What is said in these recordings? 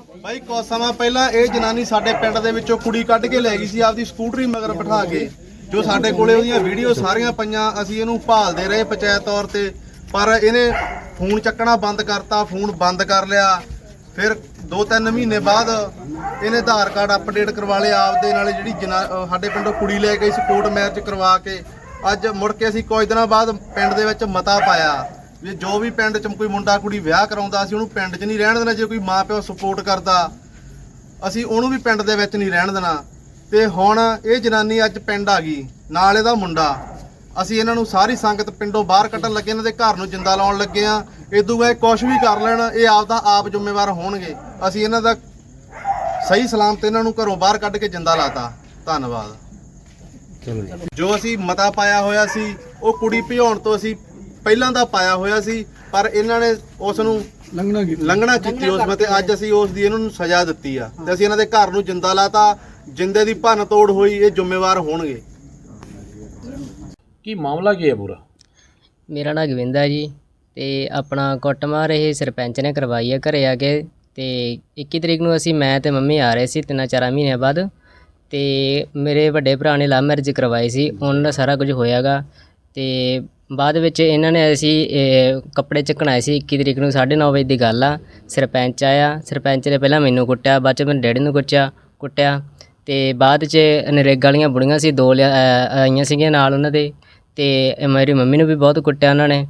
ਭਾਈ ਕੁਝ ਸਮਾਂ ਪਹਿਲਾਂ ਇਹ ਜਨਾਨੀ ਸਾਡੇ ਪਿੰਡ ਦੇ ਵਿੱਚੋਂ ਕੁੜੀ ਕੱਢ ਕੇ ਲੈ ਗਈ ਸੀ, ਆਪਦੀ ਸਕੂਟਰੀ ਮਗਰ ਬਿਠਾ ਕੇ, ਜੋ ਸਾਡੇ ਕੋਲੇ ਉਹਦੀਆਂ ਵੀਡੀਓ ਸਾਰੀਆਂ ਪਈਆਂ, ਅਸੀਂ ਇਹਨੂੰ ਭਾਲਦੇ ਰਹੇ ਪੰਚਾਇਤ ਤੌਰ ਤੇ। ਪਰ ਇਹਨੇ ਫੋਨ ਚੱਕਣਾ ਬੰਦ ਕਰਤਾ, ਫੋਨ ਬੰਦ ਕਰ ਲਿਆ। ਫਿਰ 2-3 ਮਹੀਨੇ ਬਾਅਦ ਇਹਨੇ ਆਧਾਰ ਕਾਰਡ ਅਪਡੇਟ ਕਰਵਾ ਲਿਆ ਆਪਦੇ ਨਾਲੇ, ਜਿਹੜੀ ਜਨਾ- ਸਾਡੇ ਪਿੰਡੋਂ ਕੁੜੀ ਲੈ ਗਈ ਸੀ ਕੋਰਟ ਮੈਰਿਜ ਕਰਵਾ ਕੇ। ਅੱਜ ਮੁੜ ਕੇ ਅਸੀਂ ਕੁਝ ਦਿਨਾਂ ਬਾਅਦ ਪਿੰਡ ਦੇ ਵਿੱਚ ਮਤਾ ਪਾਇਆ। ਵੀ ਜੋ ਵੀ ਪਿੰਡ 'ਚ ਕੋਈ ਮੁੰਡਾ ਕੁੜੀ ਵਿਆਹ ਕਰਾਉਂਦਾ ਸੀ ਉਹਨੂੰ ਪਿੰਡ 'ਚ ਨਹੀਂ ਰਹਿਣ ਦੇਣਾ ਜੇ ਕੋਈ ਮਾਪਿਓ ਸਪੋਰਟ ਕਰਦਾ ਅਸੀਂ ਉਹਨੂੰ ਵੀ ਪਿੰਡ ਦੇ ਵਿੱਚ ਨਹੀਂ ਰਹਿਣ ਦੇਣਾ। ਤੇ ਹੁਣ ਇਹ ਜਨਾਨੀ ਅੱਜ ਪਿੰਡ ਆ ਗਈ ਨਾਲ ਇਹਦਾ ਮੁੰਡਾ। ਅਸੀਂ ਇਹਨਾਂ ਨੂੰ ਸਾਰੀ ਸੰਗਤ ਪਿੰਡੋਂ ਬਾਹਰ ਕੱਢਣ ਲੱਗੇ ਇਹਨਾਂ ਦੇ ਘਰ ਨੂੰ ਜਿੰਦਾ ਲਾਉਣ ਲੱਗੇ ਆ ਇਦੋਂ ਗਏ ਕੁਝ ਵੀ ਕਰ ਲੈਣ ਇਹ ਆਪ ਦਾ ਆਪ ਜ਼ਿੰਮੇਵਾਰ ਹੋਣਗੇ। ਅਸੀਂ ਇਹਨਾਂ ਦਾ ਸਹੀ ਸਲਾਮਤ ਇਹਨਾਂ ਨੂੰ ਘਰੋਂ ਬਾਹਰ ਕੱਢ ਕੇ ਜਿੰਦਾ ਲਾਤਾ। ਧੰਨਵਾਦ। ਜੋ। ਅਸੀਂ ਮਤਾ ਪਾਇਆ ਹੋਇਆ ਸੀ ਉਹ ਕੁੜੀ ਭਿਉਣ ਤੋਂ ਅਸੀਂ ਪਹਿਲਾਂ ਦਾ ਪਾਇਆ ਹੋਇਆ ਸੀ ਪਰ ਇਹਨਾਂ ਨੇ ਉਸ ਨੂੰ ਲੰਘਣਾ ਕੀਤਾ। ਲੰਘਣਾ ਕੀਤੀ ਉਸ ਮਤੇ। ਅੱਜ ਅਸੀਂ ਉਸ ਦੀ ਇਹਨਾਂ ਨੂੰ ਸਜ਼ਾ ਦਿੱਤੀ ਆ। ਤੇ ਅਸੀਂ ਇਹਨਾਂ ਦੇ ਘਰ ਨੂੰ ਜਿੰਦਾ ਲਾਤਾ। ਜਿੰਦੇ ਦੀ ਭੰਨ ਤੋੜ ਹੋਈ ਇਹ ਜ਼ਿੰਮੇਵਾਰ ਹੋਣਗੇ। ਕੀ ਮਾਮਲਾ ਕੀ ਹੈ ਪੂਰਾ? ਮੇਰਾ ਨਾਂ ਗਵਿੰਦਾ ਜੀ ਤੇ ਆਪਣਾ ਕੁੱਟਮਾਰ ਇਹ ਸਰਪੰਚ ਨੇ ਕਰਵਾਈ ਹੈ ਘਰੇ ਆ ਕੇ। ਤੇ 21 ਤਰੀਕ ਨੂੰ ਅਸੀਂ ਮੈਂ ਤੇ ਮੰਮੀ ਆ ਰਹੇ ਸੀ ਤਿੰਨਾਂ ਚਾਰਾਂ ਮਹੀਨਿਆਂ ਬਾਅਦ। ਤੇ ਮੇਰੇ ਵੱਡੇ ਭਰਾ ਨੇ ਲਵ ਮੈਰਿਜ ਕਰਵਾਈ ਸੀ ਉਹਨਾਂ ਦਾ ਸਾਰਾ ਕੁਝ ਹੋਇਆਗਾ। ਤੇ ਬਾਅਦ ਵਿੱਚ ਇਹਨਾਂ ਨੇ ਅਸੀਂ ਕੱਪੜੇ ਚੱਕਣ ਆਏ ਸੀ 21 ਤਰੀਕ ਨੂੰ 9:30 ਵਜੇ ਦੀ ਗੱਲ ਆ। ਸਰਪੰਚ ਆਇਆ ਸਰਪੰਚ ਨੇ ਪਹਿਲਾਂ ਮੈਨੂੰ ਕੁੱਟਿਆ ਬਾਅਦ ਚ ਮੇਰੇ ਡੈਡੀ ਨੂੰ ਕੁੱਟਿਆ ਕੁੱਟਿਆ। ਤੇ ਬਾਅਦ ਚ ਨਰੇਗਾ ਵਾਲੀਆਂ ਬੁੜੀਆਂ ਸੀ ਦੋ ਆਈਆਂ ਸੀਗੀਆਂ ਨਾਲ ਉਹਨਾਂ ਦੇ। ਤੇ ਮੇਰੀ ਮੰਮੀ ਨੂੰ ਵੀ ਬਹੁਤ ਕੁੱਟਿਆ ਉਹਨਾਂ ਨੇ।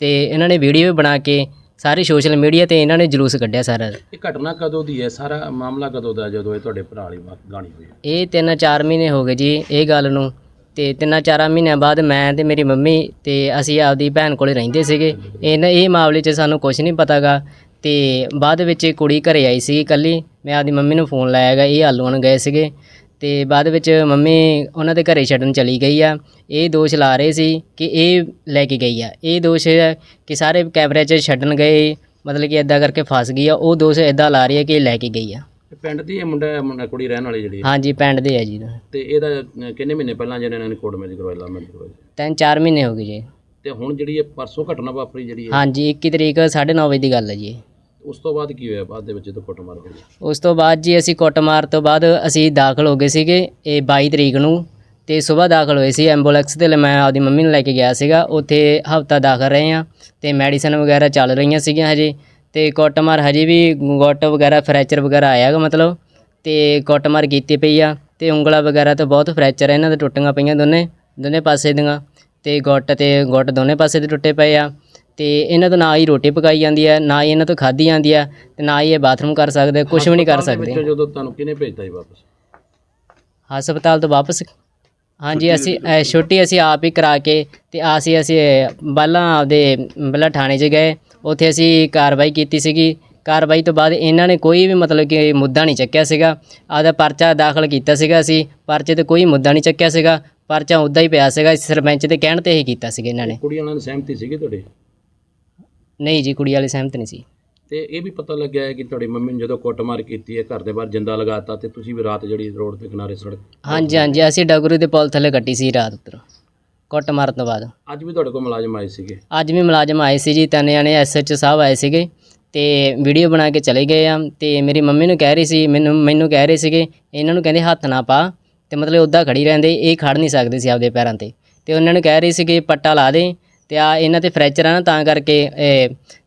ਤੇ ਇਹਨਾਂ ਨੇ ਵੀਡੀਓ ਵੀ ਬਣਾ ਕੇ ਸਾਰੇ ਸੋਸ਼ਲ ਮੀਡੀਆ ਤੇ ਇਹਨਾਂ ਨੇ ਜਲੂਸ ਕੱਢਿਆ ਸਾਰਾ। ਇਹ ਘਟਨਾ ਕਦੋਂ ਦੀ ਹੈ? ਸਾਰਾ ਮਾਮਲਾ ਕਦੋਂ ਦਾ ਜਦੋਂ ਇਹ ਤੁਹਾਡੇ ਭਰਾ ਵਾਲੀ ਗਾਣੀ ਹੋਈ? ਇਹ ਤਿੰਨ ਚਾਰ ਮਹੀਨੇ ਹੋ ਗਏ ਜੀ ਇਹ ਗੱਲ ਨੂੰ। ਤੇ ਤਿੰਨਾਂ ਚਾਰਾਂ ਮਹੀਨਿਆਂ ਬਾਅਦ ਮੈਂ ਤੇ ਮੇਰੀ ਮੰਮੀ ਤੇ ਅਸੀਂ ਆਪਦੀ ਭੈਣ ਕੋਲੇ ਰਹਿੰਦੇ ਸੀਗੇ। ਇਹਨਾਂ ਇਹ ਮਾਮਲੇ 'ਚ ਸਾਨੂੰ ਕੁਝ ਨਹੀਂ ਪਤਾਗਾ। ਤੇ ਬਾਅਦ ਵਿੱਚ ਇਹ ਕੁੜੀ ਘਰੇ ਆਈ ਸੀ ਇਕੱਲੀ। ਮੈਂ ਆਪਦੀ ਮੰਮੀ ਨੂੰ ਫੋਨ ਲਾਇਆਗਾ ਇਹ ਆਲੂਆਂ ਨੂੰ ਗਏ ਸੀਗੇ। ਤੇ ਬਾਅਦ ਵਿੱਚ ਮੰਮੀ ਉਹਨਾਂ ਦੇ ਘਰੇ ਛੱਡਣ ਚਲੀ ਗਈ ਆ। ਇਹ ਦੋਸ਼ ਲਾ ਰਹੇ ਸੀ ਕਿ ਇਹ ਲੈ ਕੇ ਗਈ ਆ। ਇਹ ਦੋਸ਼ ਹੈ ਕਿ ਸਾਰੇ ਕੈਮਰੇ 'ਚ ਛੱਡਣ ਗਏ। ਮਤਲਬ ਕਿ ਇਦਾਂ ਕਰਕੇ ਫਸ ਗਈ ਆ। ਉਹ ਦੋਸ਼ ਇਦਾਂ ਲਾ ਰਹੀ ਹੈ ਕਿ ਇਹ ਲੈ ਕੇ ਗਈ ਆ। ਇਹ ਪਿੰਡ ਦੀ ਇਹ ਮੁੰਡਾ ਮੁੰਡਾ ਕੁੜੀ ਰਹਿਣ ਵਾਲੀ ਜਿਹੜੀ ਹੈ। ਹਾਂਜੀ ਪਿੰਡ ਦੇ ਆ ਜੀ ਤੇ ਇਹਦਾ ਕਿੰਨੇ ਮਹੀਨੇ ਪਹਿਲਾਂ ਜਿਹਨੇ ਇਹਨਾਂ ਨੇ ਕੋਰਟ ਮੈਰਿਜ ਕਰਵਾਇਆ ਲਾ ਮੈਰਿਜ ਕਰਵਾਈ ਤਿੰਨ ਚਾਰ ਮਹੀਨੇ ਹੋ ਗਏ ਜੀ। ਤੇ ਹੁਣ ਜਿਹੜੀ ਇਹ ਪਰਸੋਂ ਘਟਨਾ ਵਾਪਰੀ ਜਿਹੜੀ ਹੈ? ਹਾਂਜੀ 21 ਤਰੀਕ 9:30 ਵਜੇ ਦੀ ਗੱਲ ਹੈ ਜੀ। ਉਸ ਤੋਂ ਬਾਅਦ ਕੀ ਹੋਇਆ? ਬਾਅਦ ਦੇ ਵਿੱਚ ਜਦੋਂ ਕੁੱਟ ਮਾਰ ਹੋਈ? ਉਸ ਤੋਂ ਬਾਅਦ ਜੀ ਅਸੀਂ ਕੁੱਟਮਾਰ ਤੋਂ ਬਾਅਦ ਅਸੀਂ ਦਾਖਲ ਹੋ ਗਏ ਸੀਗੇ ਇਹ 22 ਤਰੀਕ ਨੂੰ। ਤੇ ਸਵੇਰ ਦਾਖਲ ਹੋਏ ਸੀ ਐਂਬੂਲੈਂਸ ਤੇ ਮੈਂ ਆਪਦੀ ਮੰਮੀ ਨੂੰ ਲੈ ਕੇ ਗਿਆ ਸੀਗਾ। ਉੱਥੇ ਹਫਤਾ ਦਾਖਲ ਰਹੇ ਆ ਤੇ ਮੈਡੀਸਨ ਵਗੈਰਾ ਚੱਲ ਰਹੀਆਂ ਸੀਗੀਆਂ ਹਜੇ। ਤੇ ਕੁੱਟਮਾਰ ਹਜੇ ਵੀ ਗੁੱਟ ਵਗੈਰਾ ਫ੍ਰੈਕਚਰ ਵਗੈਰਾ ਆਇਆਗਾ ਮਤਲਬ ਤੇ ਕੁੱਟਮਾਰ ਕੀਤੀ ਪਈ ਆ ਤੇ ਉਂਗਲਾਂ ਵਗੈਰਾ ਤੋਂ ਬਹੁਤ ਫ੍ਰੈਕਚਰ ਆ ਇਹਨਾਂ ਦੇ ਟੁੱਟੀਆਂ ਪਈਆਂ ਦੋਨੇ ਦੋਨੇ ਪਾਸੇ ਦੀਆਂ ਤੇ ਗੁੱਟ ਤੇ ਗੁੱਟ ਦੋਨੇ ਪਾਸੇ ਦੇ ਟੁੱਟੇ ਪਏ ਆ ਤੇ ਇਹਨਾਂ ਤੋਂ ਨਾ ਹੀ ਰੋਟੀ ਪਕਾਈ ਜਾਂਦੀ ਹੈ ਨਾ ਹੀ ਇਹਨਾਂ ਤੋਂ ਖਾਧੀ ਜਾਂਦੀ ਹੈ ਤੇ ਨਾ ਹੀ ਇਹ ਬਾਥਰੂਮ ਕਰ ਸਕਦੇ ਕੁਝ ਵੀ ਨਹੀਂ ਕਰ ਸਕਦੇ। ਵਿੱਚੋਂ ਜਦੋਂ ਤੁਹਾਨੂੰ ਕਿਹਨੇ ਭੇਜਤਾ ਜੀ ਵਾਪਸ? ਹਸਪਤਾਲ ਤੋਂ ਵਾਪਸ? ਹਾਂਜੀ ਅਸੀਂ ਅ, ਛੁੱਟੀ ਅਸੀਂ ਆਪ ਹੀ ਕਰਾ ਕੇ ਤੇ ਅਸੀਂ ਅਸੀਂ ਪਹਿਲਾਂ ਆਪਦੇ ਪਹਿਲਾਂ ਥਾਣੇ 'ਚ ਗਏ ਉੱਥੇ ਅਸੀਂ ਕਾਰਵਾਈ ਕੀਤੀ ਸੀਗੀ। ਕਾਰਵਾਈ ਤੋਂ ਬਾਅਦ ਇਹਨਾਂ ਨੇ ਕੋਈ ਵੀ ਮਤਲਬ ਕਿ ਮੁੱਦਾ ਨਹੀਂ ਚੱਕਿਆ ਸੀਗਾ। ਆਪਦਾ ਪਰਚਾ ਦਾਖਲ ਕੀਤਾ ਸੀਗਾ ਅਸੀਂ। ਪਰਚੇ ਤੇ ਕੋਈ ਮੁੱਦਾ ਨਹੀਂ ਚੱਕਿਆ ਸੀਗਾ। ਪਰਚਾ ਉੱਦਾਂ ਹੀ ਪਿਆ ਸੀਗਾ। ਸਰਪੰਚ ਦੇ ਕਹਿਣ ਤੇ ਹੀ ਕੀਤਾ ਸੀਗਾ ਇਹਨਾਂ ਨੇ। ਕੁੜੀ ਵਾਲਿਆਂ ਦੀ ਸਹਿਮਤੀ ਸੀਗੀ ਤੁਹਾਡੇ? ਨਹੀਂ ਜੀ ਕੁੜੀ ਵਾਲੇ ਸਹਿਮਤ ਨਹੀਂ ਸੀ। ਤੇ ਇਹ ਵੀ ਪਤਾ ਲੱਗਿਆ ਹੈ ਕਿ ਤੁਹਾਡੀ ਮੰਮੀ ਨੇ ਜਦੋਂ ਕੁੱਟਮਾਰ ਕੀਤੀ ਹੈ ਘਰ ਦੇ ਬਾਹਰ ਜਿੰਦਾ ਲਗਾਤਾ ਤੇ ਤੁਸੀਂ ਵੀ ਰਾਤ ਜਿਹੜੀ ਰੋਡ ਦੇ ਕਿਨਾਰੇ ਸੜਕ ਹਾਂਜੀ ਹਾਂਜੀ। ਅਸੀਂ ਡਗਰੂ ਦੇ ਪੁਲ ਥੱਲੇ ਕੱਟੀ ਸੀ ਰਾਤ ਉੱਤਰ ਕੁੱਟ ਮਾਰਨ ਤੋਂ ਬਾਅਦ। ਅੱਜ ਵੀ ਤੁਹਾਡੇ ਕੋਲ ਮੁਲਾਜ਼ਮ ਆਏ ਸੀਗੇ? ਅੱਜ ਵੀ ਮੁਲਾਜ਼ਮ ਆਏ ਸੀ ਜੀ ਤਿੰਨ ਜਣੇ ਐਸਐਚ ਸਾਹਿਬ ਆਏ ਸੀਗੇ ਤੇ ਵੀਡੀਓ ਬਣਾ ਕੇ ਚਲੇ ਗਏ ਆ ਤੇ ਮੇਰੀ ਮੰਮੀ ਨੂੰ ਕਹਿ ਰਹੀ ਸੀ ਮੈਨੂੰ ਮੈਨੂੰ ਕਹਿ ਰਹੇ ਸੀਗੇ ਇਹਨਾਂ ਨੂੰ ਕਹਿੰਦੇ ਹੱਥ ਨਾ ਪਾ ਤੇ ਮਤਲਬ ਉੱਦਾਂ ਖੜੀ ਰਹਿੰਦੇ ਇਹ ਖੜ ਨਹੀਂ ਸਕਦੇ ਸੀ ਆਪਦੇ ਪੈਰਾਂ ਤੇ। ਤੇ ਉਹਨਾਂ ਨੂੰ ਕਹਿ ਰਹੀ ਸੀ ਕਿ ਪੱਟਾ ਲਾ ਦੇ ਤੇ ਆ ਇਹਨਾਂ ਤੇ ਫ੍ਰੈਕਚਰ ਆ ਨਾ ਤਾਂ ਕਰਕੇ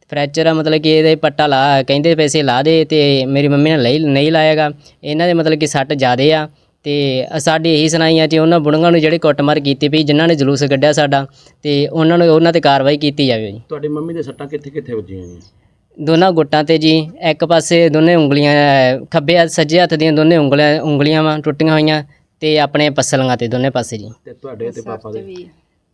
ਫ੍ਰੈਕਚਰ ਆ ਮਤਲਬ ਕਿ ਇਹਦੇ ਪੱਟਾ ਲਾ ਕਹਿੰਦੇ ਪੈਸੇ ਲਾ ਦੇ ਤੇ ਮੇਰੀ ਮੰਮੀ ਨੇ ਲਈ ਨਹੀਂ ਲਾਏਗਾ ਇਹਨਾਂ ਦੇ ਮਤਲਬ ਕਿ ਸੱਟ ਜ਼ਿਆਦੇ ਆ ਤੇ ਸਾਡੀ ਇਹੀ ਸੁਣਾਈਆਂ ਚ ਉਹਨਾਂ ਬੁੜੀਆਂ ਨੂੰ ਜਿਹੜੇ ਕੁੱਟਮਾਰ ਕੀਤੀ ਪਈ ਜਿਨ੍ਹਾਂ ਨੇ ਜਲੂਸ ਕੱਢਿਆ ਸਾਡਾ ਤੇ ਉਹਨਾਂ ਨੂੰ ਉਹਨਾਂ ਤੇ ਕਾਰਵਾਈ ਕੀਤੀ ਜਾਵੇ ਜੀ। ਤੁਹਾਡੀ ਮੰਮੀ ਦੇ ਸੱਟਾਂ ਕਿੱਥੇ ਕਿੱਥੇ ਵੱਜੀਆਂ ਜੀ? ਦੋਨਾਂ ਗੁੱਟਾਂ ਤੇ ਜੀ ਇੱਕ ਪਾਸੇ ਦੋਨੇ ਉਂਗਲੀਆਂ ਖੱਬੇ ਹੱਥ ਸੱਜੇ ਹੱਥ ਦੀਆਂ ਦੋਨੇ ਉਂਗਲੀਆਂ ਉਂਗਲੀਆਂ ਵਾਂ ਟੁੱਟੀਆਂ ਹੋਈਆਂ ਤੇ ਆਪਣੇ ਪਸਲੀਆਂ ਤੇ ਦੋਨੇ ਪਾਸੇ ਜੀ। ਤੇ ਤੁਹਾਡੇ ਤੇ ਪਾਪਾ ਦੇ?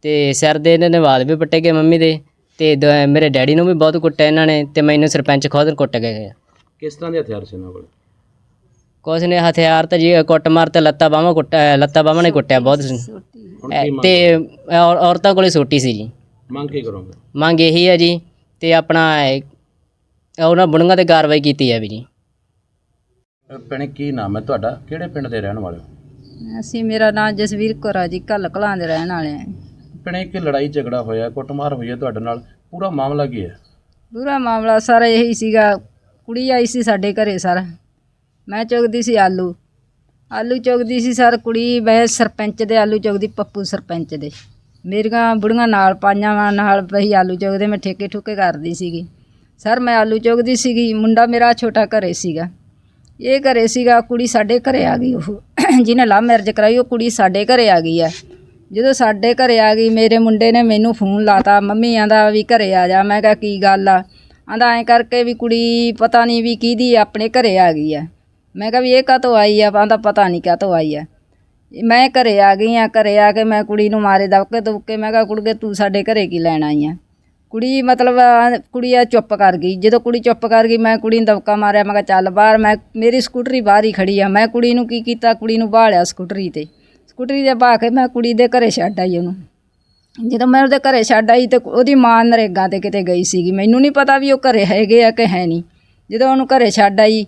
ਤੇ ਸਿਰ ਦੇ ਇਹਨਾਂ ਦੇ ਵਾਲ ਵੀ ਪੱਟੇ ਗਏ ਮੰਮੀ ਦੇ ਤੇ ਦ- ਮੇਰੇ ਡੈਡੀ ਨੂੰ ਵੀ ਬਹੁਤ ਕੁੱਟਿਆ ਇਹਨਾਂ ਨੇ ਤੇ ਮੈਨੂੰ ਸਰਪੰਚ ਖੁਦ ਕੁੱਟ ਗਏ। ਕਿਸ ਤਰ੍ਹਾਂ ਦੇ ਹਥਿਆਰ ਸੀ ਉਹਨਾਂ ਕੋਲ? ਕੁਛ ਨੇ ਹਥਿਆਰ ਤਾਂ ਜੀ ਕੁੱਟ ਮਾਰ ਤੇ ਲੱਤਾਂ ਬਾਹਾਂ ਕੁੱਟ ਅਹ, ਲੱਤਾਂ ਬਾਹਾਂ ਨੇ ਕੁੱਟਿਆ ਬਹੁਤ ਹੁਣ ਅਹ, ਕੀ ਮੰਗ ਤੇ ਔਰ- ਔਰਤਾਂ ਕੋਲੇ ਸੋਟੀ ਸੀ ਜੀ। ਮੰਗ ਕੀ ਕਰੋਗੇ? ਮੰਗ ਇਹੀ ਹੈ ਜੀ ਤੇ ਆਪਣਾ ਇਹ, ਉਹਨਾਂ ਬੁੜੀਆਂ ਤੇ ਕਾਰਵਾਈ ਕੀਤੀ ਜਾਵੇ ਜੀ। ਭੈਣੇ ਕੀ ਨਾਮ ਹੈ ਤੁਹਾਡਾ? ਕਿਹੜੇ ਪਿੰਡ ਦੇ ਰਹਿਣ ਵਾਲੇ ਹੋ? ਅਸੀਂ ਮੇਰਾ ਨਾਮ ਜਸਵੀਰ ਕੌਰ ਆ ਜੀ ਕੱਲ ਕਲਾਂ ਦੇ ਰਹਿਣ ਵਾਲੇ ਆ। ਭੈਣੇ ਇੱਕ ਲੜਾਈ ਝਗੜਾ ਹੋਇਆ ਕੁੱਟਮਾਰ ਹੋਈ ਹੈ ਤੁਹਾਡੇ ਨਾਲ। ਪੂਰਾ ਮਾਮਲਾ ਕੀ ਹੈ? ਪੂਰਾ ਮਾਮਲਾ ਸਾਰਾ ਇਹੀ ਸੀਗਾ ਕੁੜੀ ਆਈ ਸੀ ਸਾਡੇ ਘਰੇ ਸਰ। ਮੈਂ ਚੁਗਦੀ ਸੀ ਆਲੂ। ਆਲੂ ਚੁਗਦੀ ਸੀ ਸਰ ਕੁੜੀ, ਮੈਂ ਸਰਪੰਚ ਦੇ ਆਲੂ ਚੁਗਦੀ, ਪੱਪੂ ਸਰਪੰਚ ਦੇ। ਮੇਰੀਆਂ ਬੁੜੀਆਂ ਨਾਲ ਪਾਈਆਂ ਵਾਂ, ਨਾਲ ਪਈ ਆਲੂ ਚੁਗਦੇ, ਮੈਂ ਠੇਕੇ ਠੁਕੇ ਕਰਦੀ ਸੀਗੀ। ਸਰ ਮੈਂ ਆਲੂ ਚੁਗਦੀ ਸੀਗੀ, ਮੁੰਡਾ ਮੇਰਾ ਛੋਟਾ ਘਰੇ ਸੀਗਾ। ਇਹ ਘਰੇ ਸੀਗਾ, ਕੁੜੀ ਸਾਡੇ ਘਰੇ ਆ ਗਈ ਉਹ। ਜਿਹਨੇ ਲਵ ਮੈਰਿਜ ਕਰਾਈ, ਉਹ ਕੁੜੀ ਸਾਡੇ ਘਰੇ ਆ ਗਈ ਆ। ਜਦੋਂ ਸਾਡੇ ਘਰੇ ਆ ਗਈ, ਮੇਰੇ ਮੁੰਡੇ ਨੇ ਮੈਨੂੰ ਫੋਨ ਲਾਤਾ, ਮੰਮੀ ਆਂਦਾ ਵੀ ਘਰੇ ਆ ਜਾ। ਮੈਂ ਕਿਹਾ, ਕੀ ਗੱਲ ਆ? ਆਂਦਾ, ਐਂ ਕਰਕੇ ਵੀ ਕੁੜੀ ਪਤਾ ਨਹੀਂ ਵੀ ਕਿਹਦੀ ਆਪਣੇ ਘਰੇ ਆ ਗਈ ਆ। ਮੈਂ ਕਿਹਾ ਵੀ ਇਹ ਕਾਹਤੋਂ ਆਈ ਆ? ਆਂਦਾ ਪਤਾ ਨਹੀਂ ਕਾਹਤੋਂ ਆਈ ਆ। ਮੈਂ ਘਰੇ ਆ ਗਈ ਆ, ਘਰੇ ਆ ਕੇ ਮੈਂ ਕੁੜੀ ਨੂੰ ਮਾਰੇ ਦਬਕੇ ਦੁਬਕੇ ਮੈਂ ਕਿਹਾ ਕੁੜਗੇ ਤੂੰ ਸਾਡੇ ਘਰੇ ਕੀ ਲੈਣ ਆਈ ਆ? ਕੁੜੀ ਮਤਲਬ ਕੁੜੀ ਆ ਚੁੱਪ ਕਰ ਗਈ। ਜਦੋਂ ਕੁੜੀ ਚੁੱਪ ਕਰ ਗਈ, ਮੈਂ ਕੁੜੀ ਨੂੰ ਦਬਕਾ ਮਾਰਿਆ, ਮੈਂ ਕਿਹਾ ਚੱਲ ਬਾਹਰ, ਮੈਂ ਮੇਰੀ ਸਕੂਟਰੀ ਬਾਹਰ ਹੀ ਖੜੀ ਆ। ਮੈਂ ਕੁੜੀ ਨੂੰ ਕੀ ਕੀਤਾ? ਕੁੜੀ ਨੂੰ ਬਾਹਲਿਆ ਸਕੂਟਰੀ ਤੇ। ਸਕੂਟਰੀ ਤੇ ਬਾਹ ਕੇ ਮੈਂ ਕੁੜੀ ਦੇ ਘਰੇ ਛੱਡ ਆਈ ਉਹਨੂੰ। ਜਦੋਂ ਮੈਂ ਉਹਦੇ ਘਰੇ ਛੱਡ ਆਈ ਤੇ ਉਹਦੀ ਮਾਂ ਨਰੇਗਾ ਤੇ ਕਿਤੇ ਗਈ ਸੀਗੀ। ਮੈਨੂੰ ਨਹੀਂ ਪਤਾ ਵੀ ਉਹ ਘਰੇ ਹੈਗੇ ਆ ਕਿ ਹੈ ਨਹੀਂ ਜਦੋਂ ਉਹਨੂੰ ਘਰੇ ਛੱਡ ਆਈ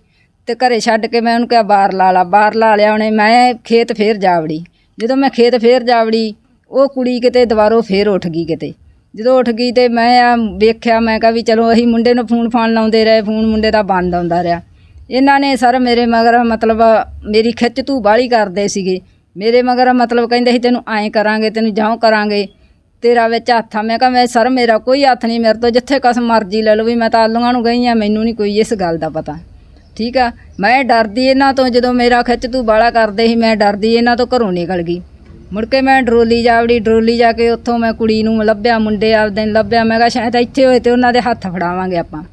ਤੇ ਘਰੇ ਛੱਡ ਕੇ ਮੈਂ ਉਹਨੂੰ ਕਿਹਾ ਬਾਹਰ ਲਾ ਲਾ, ਬਾਹਰ ਲਾ ਲਿਆ ਉਹਨੇ, ਮੈਂ ਖੇਤ ਫੇਰ ਜਾਵੜੀ ਜਦੋਂ ਮੈਂ ਖੇਤ ਫੇਰ ਜਾਵੜੀ ਉਹ ਕੁੜੀ ਕਿਤੇ ਦੁਬਾਰੋਂ ਫੇਰ ਉੱਠ ਗਈ ਕਿਤੇ। ਜਦੋਂ ਉੱਠ ਗਈ ਤੇ ਮੈਂ ਆ ਵੇਖਿਆ, ਮੈਂ ਕਿਹਾ ਵੀ ਚਲੋ ਅਸੀਂ ਮੁੰਡੇ ਨੂੰ ਫੋਨ ਫਾਨ ਲਾਉਂਦੇ ਰਹੇ, ਫੋਨ ਮੁੰਡੇ ਦਾ ਬੰਦ ਆਉਂਦਾ ਰਿਹਾ। ਇਹਨਾਂ ਨੇ ਸਰ ਮੇਰੇ ਮਗਰ ਮਤਲਬ ਮੇਰੀ ਖਿੱਚ ਤੂੰ ਬਾਲੀ ਕਰਦੇ ਸੀਗੇ। ਮੇਰੇ ਮਗਰ ਮਤਲਬ ਕਹਿੰਦੇ ਸੀ, ਤੈਨੂੰ ਐਂ ਕਰਾਂਗੇ, ਤੈਨੂੰ ਜਾਉ ਕਰਾਂਗੇ। ਤੇਰਾ ਵਿੱਚ ਹੱਥ ਆ। ਮੈਂ ਕਿਹਾ, ਮੈਂ ਸਰ ਮੇਰਾ ਕੋਈ ਹੱਥ ਨਹੀਂ, ਮੇਰੇ ਤੋਂ ਜਿੱਥੇ ਕਸ ਮਰਜ਼ੀ ਲੈ ਲਓ ਵੀ ਮੈਂ ਤਾਂ ਆਲੂਆਂ ਨੂੰ ਗਈ ਆ, ਮੈਨੂੰ ਨਹੀਂ ਕੋਈ ਇਸ ਗੱਲ ਦਾ ਪਤਾ। ਠੀਕ ਆ? ਮੈਂ ਡਰਦੀ ਇਹਨਾਂ ਤੋਂ ਜਦੋਂ ਮੇਰਾ ਖਿੱਚ ਤੂੰ ਬਾਲਾ ਕਰਦੇ ਸੀ, ਮੈਂ ਡਰਦੀ ਇਹਨਾਂ ਤੋਂ ਘਰੋਂ ਨਿਕਲ ਗਈ। ਮੁੜ ਕੇ ਮੈਂ ਡਰੋਲੀ ਜਾਵੜੀ, ਡਰੋਲੀ ਜਾ ਕੇ ਉੱਥੋਂ ਮੈਂ ਕੁੜੀ ਨੂੰ ਲੱਭਿਆ, ਮੁੰਡੇ ਆਪਦੇ ਨੂੰ ਲੱਭਿਆ। ਮੈਂ ਕਿਹਾ, ਸ਼ਾਇਦ ਇੱਥੇ ਹੋਏ ਤੇ ਉਹਨਾਂ ਦੇ ਹੱਥ ਫੜਾਵਾਂਗੇ ਆਪਾਂ।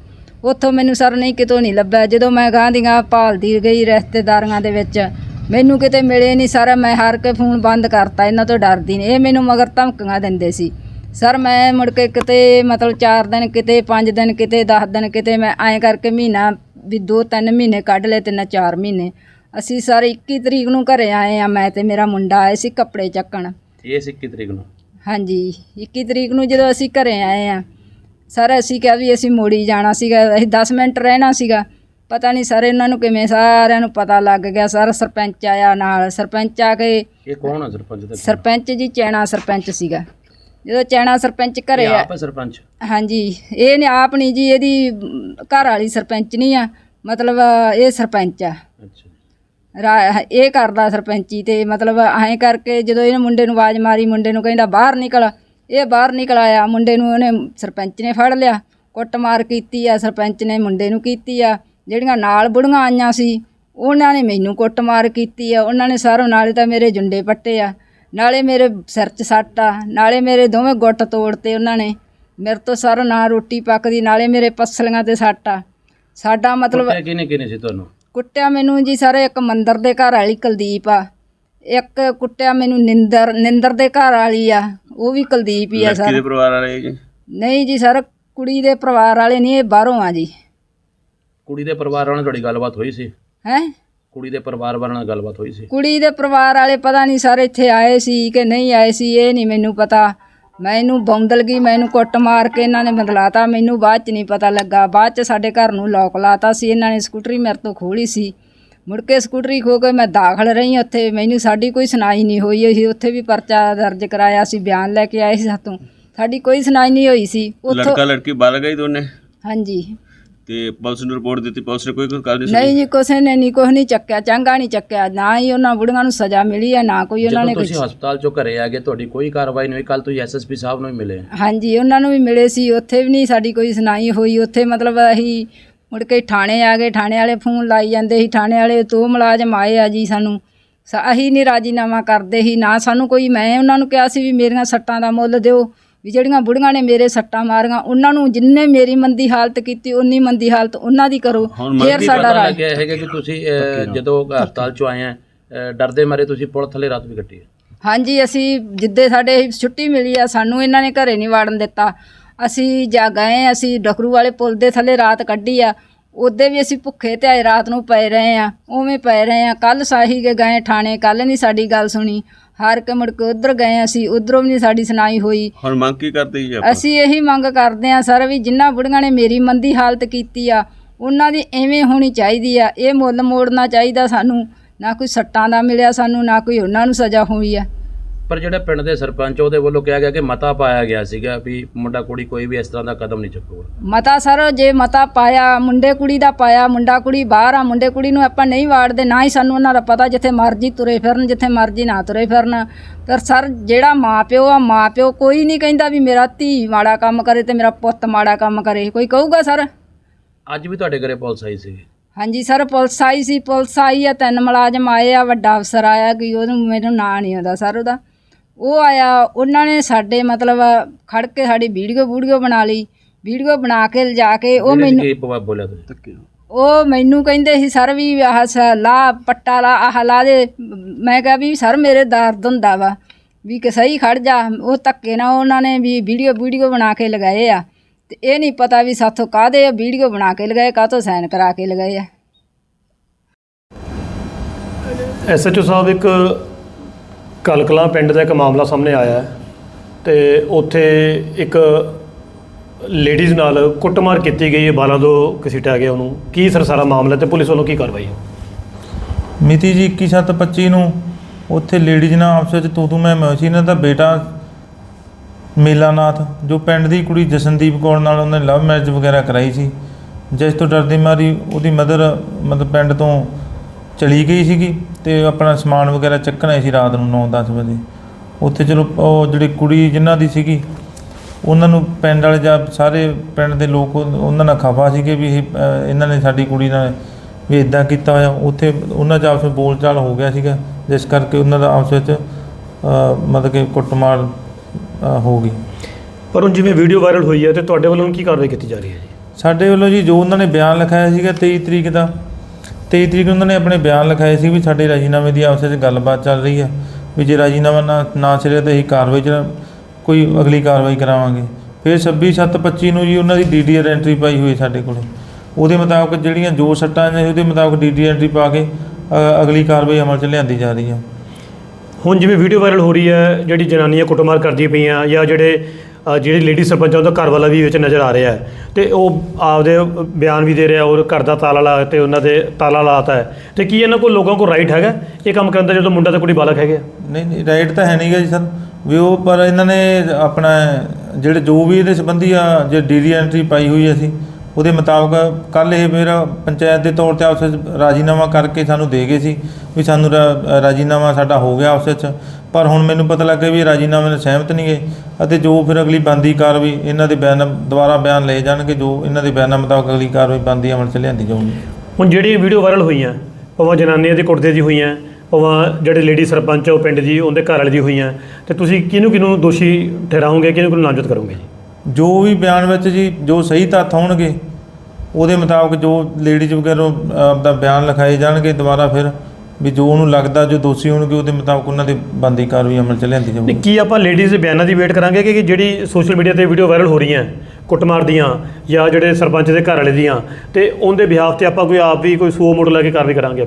ਉੱਥੋਂ ਮੈਨੂੰ ਸਰ ਨਹੀਂ ਕਿਤੋਂ ਨਹੀਂ ਲੱਭਿਆ। ਜਦੋਂ ਮੈਂ ਗਾਂ ਦੀਆਂ ਭਾਲਦੀ ਗਈ ਰਿਸ਼ਤੇਦਾਰੀਆਂ ਦੇ ਵਿੱਚ, ਮੈਨੂੰ ਕਿਤੇ ਮਿਲੇ ਨਹੀਂ ਸਰ। ਮੈਂ ਹਾਰ ਕੇ ਫੋਨ ਬੰਦ ਕਰਤਾ, ਇਹਨਾਂ ਤੋਂ ਡਰਦੀ ਨਹੀਂ। ਇਹ ਮੈਨੂੰ ਮਗਰ ਧਮਕੀਆਂ ਦਿੰਦੇ ਸੀ। ਸਰ, ਮੈਂ ਮੁੜ ਕੇ ਕਿਤੇ, ਮਤਲਬ 4 ਦਿਨ ਕਿਤੇ 5 ਦਿਨ ਕਿਤੇ 10 ਦਿਨ ਕਿਤੇ, ਮੈਂ ਐਂ ਕਰਕੇ ਮਹੀਨਾ ਵੀ 2-3 ਮਹੀਨੇ ਕੱਢ ਲਏ ਤਿੰਨ 4 ਮਹੀਨੇ। ਅਸੀਂ ਸਰ 21 ਤਰੀਕ ਨੂੰ ਘਰੇ ਆਏ ਆ ਮੈਂ ਤੇ ਮੇਰਾ ਮੁੰਡਾ ਆਏ ਸੀ ਕੱਪੜੇ ਚੱਕਣ। ਇਹ ਸੀ 21 ਤਰੀਕ ਨੂੰ? ਹਾਂਜੀ 21 ਤਰੀਕ ਨੂੰ ਜਦੋਂ ਅਸੀਂ ਘਰੇ ਆਏ ਆ ਸਰ ਅਸੀਂ ਕਿਹਾ ਵੀ ਅਸੀਂ ਮੋੜੀ ਜਾਣਾ ਸੀਗਾ ਅਸੀਂ 10 ਮਿੰਟ ਰਹਿਣਾ ਸੀਗਾ। ਪਤਾ ਨਹੀਂ ਸਰ ਇਹਨਾਂ ਨੂੰ ਕਿਵੇਂ ਸਾਰਿਆਂ ਨੂੰ ਪਤਾ ਲੱਗ ਗਿਆ ਸਰ ਸਰਪੰਚ ਆਇਆ ਨਾਲ ਸਰਪੰਚ ਆ ਕੇ ਇਹ ਕੌਣ ਹੈ ਸਰਪੰਚ ਦਾ ਸਰਪੰਚ ਜੀ ਚੈਣਾ ਸਰਪੰਚ ਸੀਗਾ। ਜਦੋਂ ਚੈਣਾ ਸਰਪੰਚ ਘਰੇ ਆ। ਆਪ ਹੈ ਸਰਪੰਚ? ਹਾਂਜੀ ਇਹ ਨੇ ਆਪ ਨਹੀਂ ਜੀ ਇਹਦੀ ਘਰ ਵਾਲੀ ਸਰਪੰਚ ਨਹੀਂ ਆ। ਮਤਲਬ ਇਹ ਸਰਪੰਚ ਆ। ਅੱਛਾ ਰਾ- ਇਹ ਕਰਦਾ ਸਰਪੰਚੀ ਤੇ ਮਤਲਬ ਐਂ ਕਰਕੇ ਜਦੋਂ ਇਹਨੇ ਮੁੰਡੇ ਨੂੰ ਆਵਾਜ਼ ਮਾਰੀ ਮੁੰਡੇ ਨੂੰ ਕਹਿੰਦਾ ਬਾਹਰ ਨਿਕਲ। ਇਹ ਬਾਹਰ ਨਿਕਲ ਆਇਆ। ਮੁੰਡੇ ਨੂੰ ਉਹਨੇ ਸਰਪੰਚ ਨੇ ਫੜ ਲਿਆ। ਕੁੱਟਮਾਰ ਕੀਤੀ ਆ ਸਰਪੰਚ ਨੇ ਮੁੰਡੇ ਨੂੰ ਕੀਤੀ ਆ। ਜਿਹੜੀਆਂ ਨਾਲ ਬੁੜੀਆਂ ਆਈਆਂ ਸੀ ਉਹਨਾਂ ਨੇ ਮੈਨੂੰ ਕੁੱਟਮਾਰ ਕੀਤੀ ਆ। ਉਹਨਾਂ ਨੇ ਸਾਰੋਂ ਨਾਲੇ ਤਾਂ ਮੇਰੇ ਜੁੰਡੇ ਪੱਟੇ ਆ। ਨਾਲੇ ਮੇਰੇ ਸਿਰ 'ਚ ਸੱਟ ਆ ਨਾਲੇ ਮੇਰੇ ਦੋਵੇਂ ਗੁੱਟ ਤੋੜਤੇ ਉਹਨਾਂ ਨੇ। ਮੇਰੇ ਤੋਂ ਸਾਰਾ ਨਾ ਰੋਟੀ ਪੱਕਦੀ ਨਾਲੇ ਮੇਰੇ ਪਸਲੀਆਂ ਤੇ ਸੱਟ ਆ। ਸਾਡਾ ਮਤਲਬ ਕੁੱਟਿਆ ਕਿਹਨੇ ਕਿਹਨੇ ਸੀ ਤੁਹਾਨੂੰ? ਕੁੱਟਿਆ ਮੈਨੂੰ ਜੀ ਸਾਰੇ ਇੱਕ ਮੰਦਰ ਦੇ ਘਰ ਵਾਲੀ ਕੁਲਦੀਪ ਆ। ਇੱਕ ਕੁੱਟਿਆ ਮੈਨੂੰ ਨਿੰਦਰ ਨਿੰਦਰ ਦੇ ਘਰ ਵਾਲੀ ਆ। ਉਹ ਵੀ ਕੁਲਦੀਪ ਹੀ ਆ ਸਰ। ਕਿਹਦੇ ਪਰਿਵਾਰ ਵਾਲੇ ਜੀ? ਨਹੀਂ ਜੀ ਸਰ ਕੁੜੀ ਦੇ ਪਰਿਵਾਰ ਵਾਲੇ ਨਹੀਂ ਇਹ ਬਾਹਰੋਂ ਆ ਜੀ। ਕੁੜੀ ਦੇ ਪਰਿਵਾਰ ਵਾਲਿਆਂ ਨਾਲ ਤੁਹਾਡੀ ਗੱਲਬਾਤ ਹੋਈ ਸੀ? ਹੈ? ਕੁੜੀ ਦੇ ਪਰਿਵਾਰ ਵਾਲਿਆਂ ਨਾਲ ਗੱਲਬਾਤ ਹੋਈ ਸੀ? ਕੁੜੀ ਦੇ ਪਰਿਵਾਰ ਵਾਲੇ ਪਤਾ ਨਹੀਂ ਸਾਰੇ ਇੱਥੇ ਆਏ ਸੀ ਕਿ ਨਹੀਂ ਆਏ ਸੀ ਇਹ ਨਹੀਂ ਮੈਨੂੰ ਪਤਾ। ਮੈਨੂੰ ਬੌਂਦਲ ਗਈ ਮੈਨੂੰ ਕੁੱਟ ਮਾਰ ਕੇ ਇਹਨਾਂ ਨੇ ਬਦਲਾਤਾ ਮੈਨੂੰ ਬਾਅਦ ਚ ਨਹੀਂ ਪਤਾ ਲੱਗਾ। ਬਾਅਦ ਚ ਸਾਡੇ ਘਰ ਨੂੰ ਲੋਕ ਲਾਤਾ ਸੀ ਇਹਨਾਂ ਨੇ ਸਕੂਟਰੀ ਮੇਰੇ ਤੋਂ ਖੋਲੀ ਸੀ। ਮੁੜ ਕੇ ਸਕੂਟਰੀ ਖੋ ਕੇ ਮੈਂ ਦਾਖਲ ਰਹੀ ਉੱਥੇ। ਮੈਨੂੰ ਸਾਡੀ ਕੋਈ ਸੁਣਾਈ ਨਹੀਂ ਹੋਈ ਅਸੀਂ ਉੱਥੇ ਵੀ ਪਰਚਾ ਦਰਜ ਕਰਾਇਆ ਸੀ ਬਿਆਨ ਲੈ ਕੇ ਆਏ ਸੀ ਸਾਤੋਂ। ਸਾਡੀ ਕੋਈ ਸੁਣਾਈ ਨਹੀਂ ਹੋਈ ਸੀ। ਉੱਥੋਂ ਲੜਕਾ ਲੜਕੀ ਬਾਲ ਗਈ ਦੋਨੇ? ਹਾਂਜੀ। ਤੇ ਪੁਲਿਸ ਨੂੰ ਰਿਪੋਰਟ ਦਿੱਤੀ ਪੁਲਿਸ ਨੇ ਕੋਈ ਕੋਈ ਕਾਰਜ ਨਹੀਂ ਨਹੀਂ ਜੀ ਕਿਸੇ ਨੇ ਨਹੀਂ ਕੁਛ ਨਹੀਂ ਚੱਕਿਆ ਚੰਗਾ ਨਹੀਂ ਚੱਕਿਆ ਨਾ ਹੀ ਉਹਨਾਂ ਬੁੜੀਆਂ ਨੂੰ ਸਜ਼ਾ ਮਿਲੀ ਹੈ ਨਾ ਕੋਈ ਉਹਨਾਂ ਜਦੋਂ ਨੇ ਕੁਛ ਤੁਸੀਂ ਹਸਪਤਾਲ ਚੋਂ ਘਰੇ ਆ ਗਏ ਤੁਹਾਡੀ ਕੋਈ ਕਾਰਵਾਈ ਨਹੀਂ ਹੋਈ ਕੱਲ ਤੁਸੀਂ ਐਸਐਸਪੀ ਸਾਹਿਬ ਨੂੰ ਹੀ ਮਿਲੇ। ਹਾਂਜੀ ਉਹਨਾਂ ਨੂੰ ਵੀ ਮਿਲੇ ਸੀ ਉੱਥੇ ਵੀ ਨਹੀਂ ਸਾਡੀ ਕੋਈ ਸੁਣਾਈ ਹੋਈ ਉੱਥੇ ਮਤਲਬ ਅਸੀਂ ਮੁੜ ਕੇ ਥਾਣੇ ਆ ਗਏ ਥਾਣੇ ਵਾਲੇ ਫੋਨ ਲਾਈ ਜਾਂਦੇ ਸੀ ਥਾਣੇ ਵਾਲੇ ਦੋ ਮੁਲਾਜ਼ਮ ਆਏ ਆ ਜੀ ਸਾਨੂੰ। ਸ- ਅਸੀਂ ਨਹੀਂ ਰਾਜੀਨਾਮਾ ਕਰਦੇ ਸੀ ਨਾ ਸਾਨੂੰ ਕੋਈ ਮੈਂ ਉਹਨਾਂ ਨੂੰ ਕਿਹਾ ਸੀ ਵੀ ਮੇਰੀਆਂ ਸੱਟਾਂ ਦਾ ਮੁੱਲ ਦਿਓ ਵੀ ਜਿਹੜੀਆਂ ਬੁੜੀਆਂ ਨੇ ਮੇਰੇ ਸੱਟਾਂ ਮਾਰੀਆਂ ਉਹਨਾਂ ਨੂੰ ਜਿੰਨੇ ਮੇਰੀ ਮੰਦੀ ਹਾਲਤ ਕੀਤੀ ਉਨੀ ਮੰਦੀ ਹਾਲਤ ਉਹਨਾਂ ਦੀ ਕਰੋ। ਹੁਣ ਫੇਰ ਸਾਡਾ ਰਾਜ। ਲੱਗਿਆ ਹੈਗਾ ਕਿ ਤੁਸੀਂ ਅਹ, ਜਦੋਂ ਹਸਪਤਾਲ ਚੋਂ ਆਏ ਆ ਅਹ, ਡਰਦੇ ਮਾਰੇ ਤੁਸੀਂ ਪੁਲਿਸ ਥੱਲੇ ਰਾਤ ਵੀ ਕੱਟੀ ਹੈ ਹਾਂਜੀ ਅਸੀਂ ਜਿੱਦੇ ਸਾਡੇ ਛੁੱਟੀ ਮਿਲੀ ਆ ਸਾਨੂੰ ਇਹਨਾਂ ਨੇ ਘਰੇ ਨਹੀਂ ਵੜਨ ਦਿੱਤਾ। ਅਸੀਂ ਜਾ ਗਏ ਅਸੀਂ ਡਕਰੂ ਵਾਲੇ ਪੁਲ ਦੇ ਥੱਲੇ ਰਾਤ ਕੱਢੀ ਆ। ਉਹਦੇ ਵੀ ਅਸੀਂ ਭੁੱਖੇ ਤੇ ਆਏ ਰਾਤ ਨੂੰ ਪਏ ਰਹੇ ਆ ਉਵੇਂ ਪਏ ਰਹੇ ਆ। ਕੱਲ ਸਾਹੀ ਕੇ ਗਏ ਥਾਣੇ ਕੱਲ ਨਹੀਂ ਸਾਡੀ ਗੱਲ ਸੁਣੀ। ਹਾਰ ਕੇ ਮੁੜ ਕੇ ਉਧਰ ਗਏ ਅਸੀਂ ਉਧਰੋਂ ਵੀ ਨਹੀਂ ਸਾਡੀ ਸੁਣਾਈ ਹੋਈ। ਹੁਣ ਮੰਗ ਕੀ ਕਰਦੇ ਜੀ ਆਪਾਂ? ਅਸੀਂ ਇਹੀ ਮੰਗ ਕਰਦੇ ਆ ਸਰ ਵੀ ਜਿਨ੍ਹਾਂ ਬੁੜੀਆਂ ਨੇ ਮੇਰੀ ਮੰਦੀ ਹਾਲਤ ਕੀਤੀ ਆ ਉਹਨਾਂ ਦੀ ਐਵੇਂ ਹੋਣੀ ਚਾਹੀਦੀ ਆ। ਇਹ ਮੁੱਲ ਮੋੜਨਾ ਚਾਹੀਦਾ ਸਾਨੂੰ। ਨਾ ਕੋਈ ਸੱਟਾਂ ਦਾ ਮਿਲਿਆ ਸਾਨੂੰ ਨਾ ਕੋਈ ਉਹਨਾਂ ਨੂੰ ਸਜ਼ਾ ਹੋਈ ਆ। ਪਰ ਜਿਹੜਾ ਪਿੰਡ ਦੇ ਸਰਪੰਚ ਉਹਦੇ ਵੱਲੋਂ ਕਿਹਾ ਗਿਆ ਕਿ ਮਤਾ ਪਾਇਆ ਗਿਆ ਸੀਗਾ ਵੀ ਮੁੰਡਾ ਕੁੜੀ ਕੋਈ ਵੀ ਇਸ ਤਰ੍ਹਾਂ ਦਾ ਕਦਮ ਨਹੀਂ ਚੁੱਕੂਗਾ। ਮਤਾ ਸਰ ਜੇ ਮਤਾ ਪਾਇਆ ਮੁੰਡੇ ਕੁੜੀ ਦਾ ਪਾਇਆ ਮੁੰਡਾ ਕੁੜੀ ਬਾਹਰ ਆ ਮੁੰਡੇ ਕੁੜੀ ਨੂੰ ਆਪਾਂ ਨਹੀਂ ਵਾੜਦੇ ਨਾ ਹੀ ਸਾਨੂੰ ਉਹਨਾਂ ਦਾ ਪਤਾ ਜਿੱਥੇ ਮਰਜ਼ੀ ਤੁਰੇ ਫਿਰਨ ਜਿੱਥੇ ਮਰਜ਼ੀ ਨਾ ਤੁਰੇ ਫਿਰਨ। ਪਰ ਸਰ ਜਿਹੜਾ ਮਾਪਿਓ ਆ ਮਾਪਿਓ ਕੋਈ ਨਹੀਂ ਕਹਿੰਦਾ ਵੀ ਮੇਰਾ ਧੀ ਮਾੜਾ ਕੰਮ ਕਰੇ ਤੇ ਮੇਰਾ ਪੁੱਤ ਮਾੜਾ ਕੰਮ ਕਰੇ। ਕੋਈ ਕਹੂਗਾ ਸਰ? ਅੱਜ ਵੀ ਤੁਹਾਡੇ ਘਰੇ ਪੁਲਿਸ ਆਈ ਸੀ ਹਾਂਜੀ ਸਰ ਪੁਲਿਸ ਆਈ ਸੀ ਪੁਲਿਸ ਆਈ ਆ ਤਿੰਨ ਮੁਲਾਜ਼ਮ ਆਏ ਆ ਵੱਡਾ ਅਫਸਰ ਆਇਆ ਕਿ ਉਹਨੂੰ ਮੈਨੂੰ ਨਾਂ ਨਹੀਂ ਆਉਂਦਾ ਸਰ ਉਹਦਾ। ਉਹ ਆਇਆ ਉਹਨਾਂ ਨੇ ਸਾਡੇ ਮਤਲਬ ਖੜ ਕੇ ਸਾਡੀ ਵੀਡੀਓ ਵੀਡੀਓ ਬਣਾ ਲਈ। ਵੀਡੀਓ ਬਣਾ ਕੇ ਲਿਜਾ ਕੇ ਉਹ ਮੈਨੂੰ ਕੀ ਪਵਾ ਬੋਲਿਆ ਤੁਸੀਂ? ਉਹ ਮੈਨੂੰ ਕਹਿੰਦੇ ਸੀ ਸਰ ਵੀ ਆਹ ਸ- ਲਾ ਪੱਟਾ ਲਾ ਆਹ ਲਾ ਦੇ। ਮੈਂ ਕਿਹਾ ਵੀ ਸਰ ਮੇਰੇ ਦਰਦ ਹੁੰਦਾ ਵਾ। ਵੀ ਕਿ ਸਹੀ ਖੜ ਜਾ। ਉਹ ਧੱਕੇ ਨਾਲ ਉਹਨਾਂ ਨੇ ਵੀ ਵੀਡੀਓ ਵੀਡੀਓ ਬਣਾ ਕੇ ਲਗਾਏ ਆ। ਤੇ ਇਹ ਨਹੀਂ ਪਤਾ ਵੀ ਸਾਥੋਂ ਕਾਹਦੇ ਆ ਵੀਡੀਓ ਬਣਾ ਕੇ ਲਗਾਏ ਕਾਹਤੋਂ ਸਾਈਨ ਕਰਾ ਕੇ ਲਗਾਏ ਆ। ਐਸਐਚਓ ਸਾਹਿਬ ਇੱਕ ਕਲਕਲਾ ਪਿੰਡ ਦਾ ਇੱਕ ਮਾਮਲਾ ਸਾਹਮਣੇ ਆਇਆ ਹੈ ਤੇ ਉੱਥੇ ਇੱਕ ਲੇਡੀਜ਼ ਨਾਲ ਕੁੱਟਮਾਰ ਕੀਤੀ ਗਈ ਹੈ 12 ਤੋਂ ਘਸੀਟਿਆ ਗਿਆ ਉਹਨੂੰ। ਕੀ ਸਰ ਸਾਰਾ ਮਾਮਲਾ ਤੇ ਪੁਲਿਸ ਵੱਲੋਂ ਕੀ ਕਾਰਵਾਈ ਹੈ? ਮਿਤੀ ਜੀ 21/7/25 ਨੂੰ ਉੱਥੇ ਲੇਡੀਜ਼ ਨਾਲ ਆਪਸ ਵਿੱਚ ਤੂੰ ਤੂੰ ਮੈਂ ਮੈਂ ਸੀ, ਇਹਨਾਂ ਦਾ ਬੇਟਾ ਮੇਲਾਨਾਥ, ਜੋ ਪਿੰਡ ਦੀ ਕੁੜੀ ਜਸਨਦੀਪ ਕੌਰ ਨਾਲ ਉਹਨੇ ਲਵ ਮੈਰਿਜ ਵਗੈਰਾ ਕਰਾਈ ਸੀ। ਜਿਸ ਤੋਂ ਡਰਦੀ ਮਾਰੀ ਉਹਦੀ ਮਦਰ, ਮਤਲਬ ਪਿੰਡ ਤੋਂ ਚਲੀ ਗਈ ਸੀਗੀ ਤੇ ਆਪਣਾ ਸਮਾਨ ਵਗੈਰਾ ਚੱਕਣ ਸੀ ਰਾਤ ਨੂੰ 9-10 ਵਜੇ। ਉੱਥੇ ਚਲੋ ਉਹ ਜਿਹੜੀ ਕੁੜੀ ਜਿਨ੍ਹਾਂ ਦੀ ਸੀਗੀ ਉਹਨਾਂ ਨੂੰ ਪਿੰਡ ਵਾਲੇ ਜਾਂ ਸਾਰੇ ਪਿੰਡ ਦੇ ਲੋਕ ਉਹ- ਉਹਨਾਂ ਨਾਲ ਖਫਾ ਸੀਗੇ ਵੀ ਇਹ ਇਹਨਾਂ ਨੇ ਸਾਡੀ ਕੁੜੀ ਨਾਲ ਵੀ ਇਦਾਂ ਕੀਤਾ ਹੋਇਆ। ਉੱਥੇ ਉਹਨਾਂ 'ਚ ਆਪਸ ਵਿੱਚ ਬੋਲਚਾਲ ਹੋ ਗਿਆ ਸੀਗਾ ਜਿਸ ਕਰਕੇ ਉਹਨਾਂ ਦਾ ਆਪਸ ਵਿੱਚ ਮਤਲਬ ਕਿ ਕੁੱਟਮਾਰ ਹੋ ਗਈ। ਪਰ ਹੁਣ ਜਿਵੇਂ ਵੀਡੀਓ ਵਾਇਰਲ ਹੋਈ ਹੈ ਤੇ ਤੁਹਾਡੇ ਵੱਲੋਂ ਕੀ ਕਾਰਵਾਈ ਕੀਤੀ ਜਾ ਰਹੀ ਹੈ ਜੀ? ਸਾਡੇ ਵੱਲੋਂ ਜੀ ਜੋ ਉਹਨਾਂ ਨੇ ਬਿਆਨ ਲਿਖਾਇਆ ਸੀਗਾ 23 ਤਰੀਕ ਦਾ 23 ਤਰੀਕ ਨੂੰ ਉਹਨਾਂ ਨੇ ਆਪਣੇ ਬਿਆਨ ਲਿਖਾਏ ਸੀ ਵੀ ਸਾਡੇ ਰਾਜੀਨਾਮੇ ਦੀ ਆਪਸ ਵਿੱਚ ਗੱਲਬਾਤ ਚੱਲ ਰਹੀ ਹੈ, ਵੀ ਜੇ ਰਾਜੀਨਾਮਾ ਨਾ ਨਾ ਸਿਰੇ ਤਾਂ ਅਸੀਂ ਕਾਰਵਾਈ ਚ ਕੋਈ ਅਗਲੀ ਕਾਰਵਾਈ ਕਰਾਵਾਂਗੇ। ਫਿਰ 26/7/25 ਨੂੰ ਜੀ ਉਹਨਾਂ ਦੀ ਡੀਡੀਆਰ ਐਂਟਰੀ ਪਾਈ ਹੋਈ ਸਾਡੇ ਕੋਲ। ਉਹਦੇ ਮੁਤਾਬਕ ਜਿਹੜੀਆਂ ਜੋ ਸੱਟਾਂ ਨੇ ਉਹਦੇ ਮੁਤਾਬਕ ਡੀਡੀਆਰ ਐਂਟਰੀ ਪਾ ਕੇ ਅਗਲੀ ਕਾਰਵਾਈ ਅਮਲ ਚ ਲਿਆਂਦੀ ਜਾ ਰਹੀ ਹੈ। ਹੁਣ ਜਿਵੇਂ ਵੀਡੀਓ ਵਾਇਰਲ ਹੋ ਰਹੀ ਹੈ, ਜਿਹੜੀ ਜਨਾਨੀਆਂ ਕੁੱਟਮਾਰ ਕਰਦੀਆਂ ਪਈਆਂ ਜਾਂ ਜਿਹੜੇ ਜਿਹੜੀ ਲੇਡੀ ਸਰਪੰਚ ਆ, ਉਹਦਾ ਘਰ ਵਾਲਾ ਵੀ ਵਿੱਚ ਨਜ਼ਰ ਆ ਰਿਹਾ ਹੈ। ਤੇ ਉਹ ਆਪਦੇ ਬਿਆਨ ਵੀ ਦੇ ਰਿਹਾ ਔਰ ਘਰ ਦਾ ਤਾਲਾ ਲਾ ਤੇ ਉਹਨਾਂ ਦੇ ਤਾਲਾ ਲਾਤਾ ਹੈ। ਤੇ ਕੀ ਇਹਨਾਂ ਕੋਲ ਲੋਕਾਂ ਕੋਲ ਰਾਈਟ ਹੈਗਾ? ਇਹ ਕੰਮ ਕਰਨ ਦਾ ਜਦੋਂ ਮੁੰਡਾ ਤੇ ਕੁੜੀ ਬਾਲਕ ਹੈਗੇ ਆ? ਨਹੀਂ ਨਹੀਂ ਰਾਈਟ ਤਾਂ ਹੈ ਨਹੀਂਗਾ ਜੀ ਸਰ। ਵੀ ਉਹ ਪਰ ਇਹਨਾਂ ਨੇ ਆਪਣਾ ਜਿਹੜੇ ਜੋ ਵੀ ਇਹਦੇ ਸੰਬੰਧੀ ਆ, ਜੇ ਡੀਡੀ ਐਂਟਰੀ ਪਾਈ ਹੋਈ ਹੈ ਅਸੀਂ, ਉਹਦੇ ਮੁਤਾਬਕ ਕੱਲ ਇਹ ਮੇਰਾ ਪੰਚਾਇਤ ਦੇ ਤੌਰ ਤੇ ਆਪਸ ਵਿੱਚ ਰਾਜੀਨਾਮਾ ਕਰਕੇ ਸਾਨੂੰ ਦੇ ਗਏ ਸੀ ਵੀ ਸਾਨੂੰ ਰਾਜੀਨਾਮਾ ਸਾਡਾ ਹੋ ਗਿਆ ਆਪਸ ਵਿੱਚ। ਪਰ ਹੁਣ ਮੈਨੂੰ ਪਤਾ ਲੱਗਾ ਵੀ ਰਾਜੀਨਾਮੇ ਨਾਲ ਸਹਿਮਤ ਨਹੀਂ ਗਏ ਅਤੇ ਜੋ ਫਿਰ ਅਗਲੀ ਬੰਦੀ ਕਾਰਵਾਈ ਇਹਨਾਂ ਦੇ ਬਿਆਨ ਦੁਬਾਰਾ ਬਿਆਨ ਲਏ ਜਾਣਗੇ ਜੋ ਇਹਨਾਂ ਦੇ ਬਿਆਨਾਂ ਮੁਤਾਬਕ ਅਗਲੀ ਕਾਰਵਾਈ ਬੰਦੀ ਅਮਲ ਚ ਲਿਆਂਦੀ ਜਾਊਗੀ। ਹੁਣ ਜਿਹੜੀ ਵੀਡੀਓ ਵਾਇਰਲ ਹੋਈਆਂ ਭਾਵੇਂ ਜਨਾਨੀਆਂ ਦੀ ਕੁੱਟਦੇ ਦੀ ਹੋਈਆਂ ਭਾਵੇਂ ਜਿਹੜੇ ਲੇਡੀ ਸਰਪੰਚ ਆ ਉਹ ਪਿੰਡ ਦੀ ਉਹਦੇ ਘਰ ਵਾਲੇ ਦੀ ਹੋਈਆਂ ਤੇ ਤੁਸੀਂ ਕਿਹਨੂੰ ਕਿਹਨੂੰ ਦੋਸ਼ੀ ਠਹਿਰਾਓਗੇ ਕਿਹਨੂੰ ਕਿਹਨੂੰ ਨਾਮਜ਼ਦ ਕਰੋਗੇ ਜੀ? ਜੋ ਵੀ ਬਿਆਨ ਵਿੱਚ ਜੀ ਜੋ ਸਹੀ ਤੱਥ ਹੋਣਗੇ ਉਹਦੇ ਮੁਤਾਬਕ ਜੋ ਲੇਡੀਜ਼ ਵਗੈਰਾ ਆਪਦਾ ਬਿਆਨ ਲਿਖਾਏ ਜਾਣਗੇ ਦੁਬਾਰਾ ਫਿਰ ਵੀ ਜੋ ਉਹਨੂੰ ਲੱਗਦਾ, ਜੋ ਦੋਸ਼ੀ ਹੋਣਗੇ, ਉਹਦੇ ਮੁਤਾਬਕ ਉਹਨਾਂ ਦੇ ਬੰਦੀ ਕਾਰਵਾਈ ਅਮਲ ਚ ਲਿਆਂਦੀ ਜਾਊਗੀ। ਕੀ ਆਪਾਂ ਲੇਡੀਜ਼ ਦੇ ਬਿਆਨਾਂ ਦੀ ਵੇਟ ਕਰਾਂਗੇ ਕਿ ਜਿਹੜੀ ਸੋਸ਼ਲ ਮੀਡੀਆ ਤੇ ਵੀਡੀਓ ਵਾਇਰਲ ਹੋ ਰਹੀਆਂ, ਕੁੱਟਮਾਰ ਦੀਆਂ ਜਾਂ ਜਿਹੜੇ ਸਰਪੰਚ ਦੇ ਘਰ ਵਾਲੇ ਦੀਆਂ, ਤੇ ਉਹਦੇ ਬਿਹਾਫ ਤੇ ਆਪਾਂ ਕੋਈ ਆਪ ਵੀ ਕੋਈ ਸੂ ਮੋੜ ਲੈ ਕੇ ਕਾਰਵਾਈ ਕਰਾਂਗੇ